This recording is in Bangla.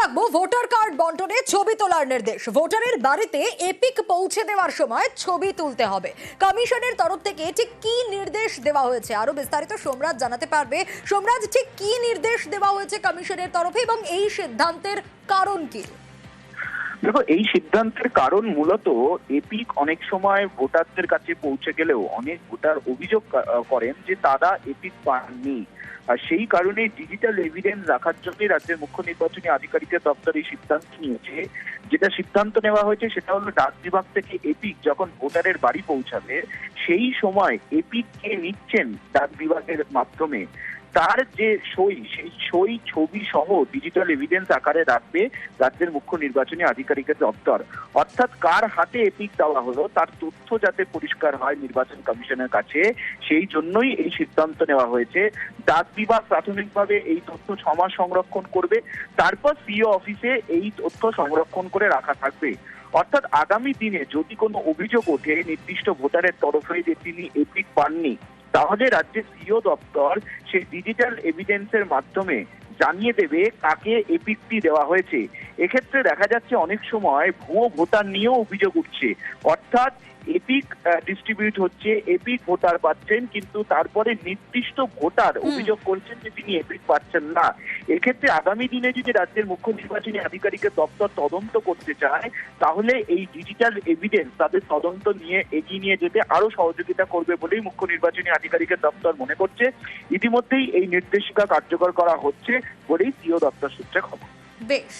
রাখব ভোটার কার্ড বন্টনে ছবি তোলার নির্দেশ। ভোটারের বাড়িতে এপিক পৌঁছে দেওয়ার সময় ছবি তুলতে হবে। কমিশনের তরফ থেকে ঠিক কি নির্দেশ দেওয়া হয়েছে আরও বিস্তারিত সোমরাজ জানাতে পারবে। সোমরাজ, ঠিক কি নির্দেশ দেওয়া হয়েছে কমিশনের তরফে এবং এই সিদ্ধান্তের কারণ কি? দেখো, এই সিদ্ধান্তের কারণ মূলত এপিক অনেক সময় ভোটারদের কাছে পৌঁছে গেলেও অনেক ভোটার অভিযোগ করেন যে তারা এপিক পাননি। আর সেই কারণে ডিজিটাল এভিডেন্স রাখার জন্য রাজ্যের মুখ্য নির্বাচনী আধিকারিকের দপ্তর এই সিদ্ধান্ত নিয়েছে। যেটা সিদ্ধান্ত নেওয়া হয়েছে সেটা হলো ডাক বিভাগ থেকে এপিক যখন ভোটারের বাড়ি পৌঁছাবে সেই সময় এপিক কে নিচ্ছেন ডাক বিভাগের মাধ্যমে। তার যে সই, সেই সই ছবি সহ ডিজিটাল এভিডেন্স আকারে রাখবে রাজ্যের মুখ্য নির্বাচনী আধিকারিকের দপ্তর। অর্থাৎ কার হাতে এপিক দেওয়া হলো, তার তথ্য যাতে পরিষ্কার হয় নির্বাচন কমিশনের কাছে, সেই জন্যই এই সিদ্ধান্ত নেওয়া হয়েছে। ডাক বিভাগ প্রাথমিকভাবে এই তথ্য ছমাস সংরক্ষণ করবে, তারপর সিও অফিসে এই তথ্য সংরক্ষণ করে রাখা থাকবে। অর্থাৎ আগামী দিনে যদি কোনো অভিযোগ ওঠে, নির্দিষ্ট ভোটারের তরফে যে তিনি এপিক পাননি, তাহলে রাজ্যের সিও দপ্তর সেই ডিজিটাল এভিডেন্সের মাধ্যমে জানিয়ে দেবে কাকে এপিকটি দেওয়া হয়েছে। এক্ষেত্রে দেখা যাচ্ছে অনেক সময় ভুয়ো ভোটার নিয়েও অভিযোগ উঠছে। অর্থাৎ এপিক ডিস্ট্রিবিউট হচ্ছে এপিক ভোটার পাচ্ছেন কিন্তু তারপরে নির্দিষ্ট ভোটার অভিযোগ করছেন যে তিনি এপিক পাচ্ছেন না। এক্ষেত্রে আগামী দিনে যদি রাজ্যের মুখ্য নির্বাচনী আধিকারিকের দপ্তর তদন্ত করতে চায় তাহলে এই ডিজিটাল এভিডেন্স তাদের তদন্ত নিয়ে এগিয়ে নিয়ে যেতে আরও সহযোগিতা করবে বলেই মুখ্য নির্বাচনী আধিকারিকের দপ্তর মনে করছে। ইতিমধ্যেই এই নির্দেশিকা কার্যকর করা হচ্ছে বলেই সিও দপ্তর সূত্রে খবর। বেশ।